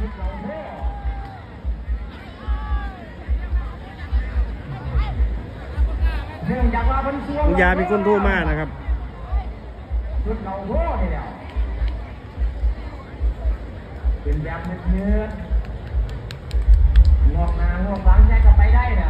เนื่องจากว่าเป็นส่วนลุงยาเป็นคนโทรมานะครับชุดเราโง่เนี่ยเดียวเป็นแบบเนื้อๆงอกหน้างอกหลังแยกกันไปได้แล้ว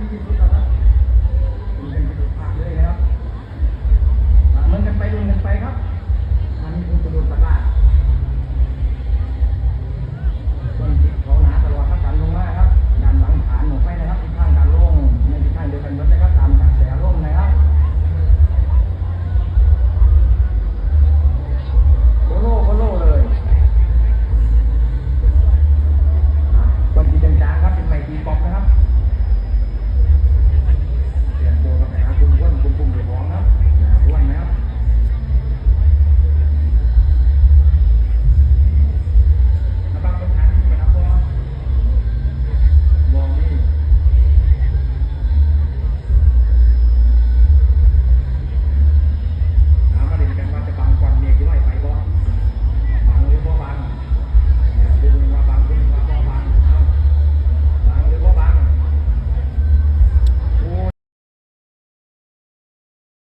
Thank you.